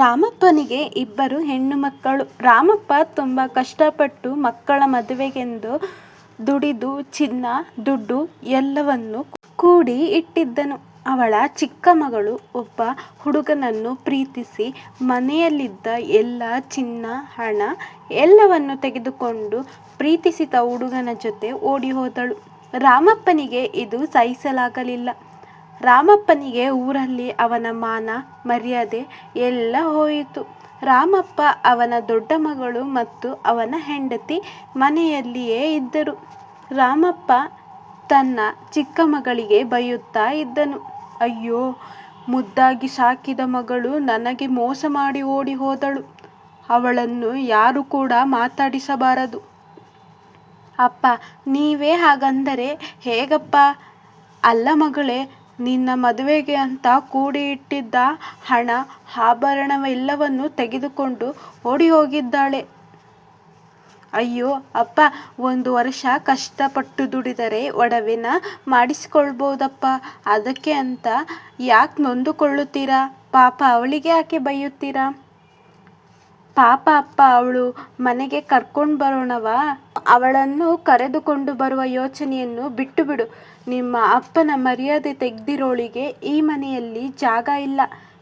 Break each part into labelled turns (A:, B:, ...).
A: ರಾಮಪ್ಪನಿಗೆ ಇಬ್ಬರು ಹೆಣ್ಣು ಮಕ್ಕಳು. ರಾಮಪ್ಪ ತುಂಬ ಕಷ್ಟಪಟ್ಟು ಮಕ್ಕಳ ಮದುವೆಗೆಂದು ದುಡಿದು ಚಿನ್ನ, ದುಡ್ಡು ಎಲ್ಲವನ್ನು ಕೂಡಿ ಇಟ್ಟಿದ್ದನು. ಅವಳ ಚಿಕ್ಕ ಮಗಳು ಒಬ್ಬ ಹುಡುಗನನ್ನು ಪ್ರೀತಿಸಿ ಮನೆಯಲ್ಲಿದ್ದ ಎಲ್ಲ ಚಿನ್ನ, ಹಣ ಎಲ್ಲವನ್ನು ತೆಗೆದುಕೊಂಡು ಪ್ರೀತಿಸಿದ ಹುಡುಗನ ಜೊತೆ ಓಡಿಹೋದಳು. ರಾಮಪ್ಪನಿಗೆ ಇದು ಸಹಿಸಲಾಗಲಿಲ್ಲ. ರಾಮಪ್ಪನಿಗೆ ಊರಲ್ಲಿ ಅವನ ಮಾನ, ಮರ್ಯಾದೆ ಎಲ್ಲ ಹೋಯಿತು. ರಾಮಪ್ಪ, ಅವನ ದೊಡ್ಡ ಮಗಳು ಮತ್ತು ಅವನ ಹೆಂಡತಿ ಮನೆಯಲ್ಲಿಯೇ ಇದ್ದರು. ರಾಮಪ್ಪ ತನ್ನ ಚಿಕ್ಕ ಮಗಳಿಗೆ ಬೈಯುತ್ತಾ ಇದ್ದನು. ಅಯ್ಯೋ, ಮುದ್ದಾಗಿ ಸಾಕಿದ ಮಗಳು ನನಗೆ ಮೋಸ ಮಾಡಿ ಓಡಿ ಹೋದಳು. ಅವಳನ್ನು ಯಾರು ಕೂಡ ಮಾತಾಡಿಸಬಾರದು. ಅಪ್ಪ, ನೀವೇ ಹಾಗಂದರೆ ಹೇಗಪ್ಪ. ಅಲ್ಲ ಮಗಳೇ, ನಿನ್ನ ಮದುವೆಗೆ ಅಂತ ಕೂಡಿ ಇಟ್ಟಿದ್ದ ಹಣ, ಆಭರಣವೆಲ್ಲವನ್ನೂ ತೆಗೆದುಕೊಂಡು ಓಡಿಹೋಗಿದ್ದಾಳೆ. ಅಯ್ಯೋ ಅಪ್ಪ, ಒಂದು ವರ್ಷ ಕಷ್ಟಪಟ್ಟು ದುಡಿದರೆ ಒಡವೆನ ಮಾಡಿಸಿಕೊಳ್ಬೋದಪ್ಪ ಅದಕ್ಕೆ ಅಂತ ಯಾಕೆ ನೊಂದುಕೊಳ್ಳುತ್ತೀರಾ. ಪಾಪ ಅವಳಿಗೆ ಯಾಕೆ ಬೈಯುತ್ತೀರಾ. ಪಾಪ ಅಪ್ಪ ಅವಳು ಮನೆಗೆ ಕರ್ಕೊಂಡು ಬರೋಣವಾ. ಅವಳನ್ನು ಕರೆದುಕೊಂಡು ಬರುವ ಯೋಚನೆಯನ್ನು ಬಿಟ್ಟುಬಿಡು. ನಿಮ್ಮ ಅಪ್ಪನ ಮರ್ಯಾದೆ ತೆಗೆದಿರೋಳಿಗೆ ಈ ಮನೆಯಲ್ಲಿ ಜಾಗ ಇಲ್ಲ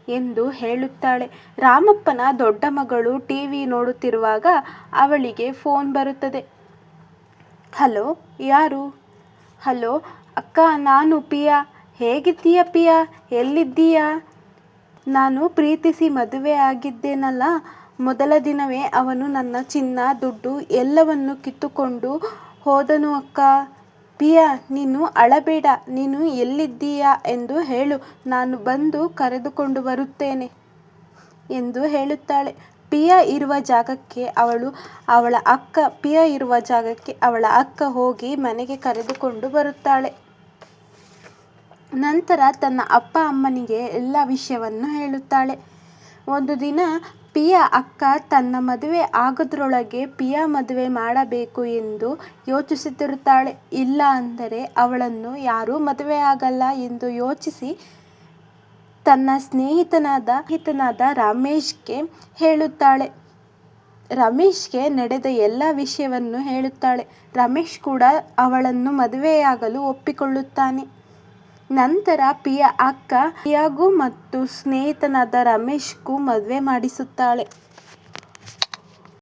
A: ಎಂದು ಹೇಳುತ್ತಾಳೆ. ರಾಮಪ್ಪನ ದೊಡ್ಡ ಮಗಳು ಟಿ ವಿ ನೋಡುತ್ತಿರುವಾಗ ಅವಳಿಗೆ ಫೋನ್ ಬರುತ್ತದೆ. ಹಲೋ, ಯಾರು. ಹಲೋ ಅಕ್ಕ ನಾನು ಪಿಯಾ. ಹೇಗಿದ್ದೀಯ ಪಿಯಾ, ಎಲ್ಲಿದ್ದೀಯಾ. ನಾನು ಪ್ರೀತಿಸಿ ಮದುವೆ ಆಗಿದ್ದೆನಲ್ಲ, ಮೊದಲ ದಿನವೇ ಅವನು ನನ್ನ ಚಿನ್ನ, ದುಡ್ಡು ಎಲ್ಲವನ್ನೂ ಕಿತ್ತುಕೊಂಡು ಹೋದನು ಅಕ್ಕ ಪಿಯಾ, ನೀನು ಅಳಬೇಡ. ನೀನು ಎಲ್ಲಿದ್ದೀಯಾ ಎಂದು ಹೇಳು. ನಾನು ಬಂದು ಕರೆದುಕೊಂಡು ಬರುತ್ತೇನೆ ಎಂದು ಹೇಳುತ್ತಾಳೆ. ಪಿಯಾ ಇರುವ ಜಾಗಕ್ಕೆ ಅವಳು ಅವಳ ಅಕ್ಕ ಪಿಯಾ ಇರುವ ಜಾಗಕ್ಕೆ ಅವಳ ಅಕ್ಕ ಹೋಗಿ ಮನೆಗೆ ಕರೆದುಕೊಂಡು ಬರುತ್ತಾಳೆ. ನಂತರ ತನ್ನ ಅಪ್ಪ ಅಮ್ಮನಿಗೆ ಎಲ್ಲ ವಿಷಯವನ್ನು ಹೇಳುತ್ತಾಳೆ. ಒಂದು ದಿನ ಪಿಯಾ ಅಕ್ಕ ತನ್ನ ಮದುವೆ ಆಗೋದ್ರೊಳಗೆ ಪಿಯಾ ಮದುವೆ ಮಾಡಬೇಕು ಎಂದು ಯೋಚಿಸುತ್ತಿರುತ್ತಾಳೆ. ಇಲ್ಲ ಅಂದರೆ ಅವಳನ್ನು ಯಾರೂ ಮದುವೆಯಾಗಲ್ಲ ಎಂದು ಯೋಚಿಸಿ ತನ್ನ ಸ್ನೇಹಿತನಾದ ರಮೇಶ್ಗೆ ಹೇಳುತ್ತಾಳೆ. ರಮೇಶ್ಗೆ ನಡೆದ ಎಲ್ಲ ವಿಷಯವನ್ನು ಹೇಳುತ್ತಾಳೆ. ರಮೇಶ್ ಕೂಡ ಅವಳನ್ನು ಮದುವೆಯಾಗಲು ಒಪ್ಪಿಕೊಳ್ಳುತ್ತಾನೆ. ನಂತರ ಪಿಯಾ ಅಕ್ಕ ಪಿಯಾಗೂ ಮತ್ತು ಸ್ನೇಹಿತನಾದ ರಮೇಶ್ಗೂ ಮದುವೆ ಮಾಡಿಸುತ್ತಾಳೆ.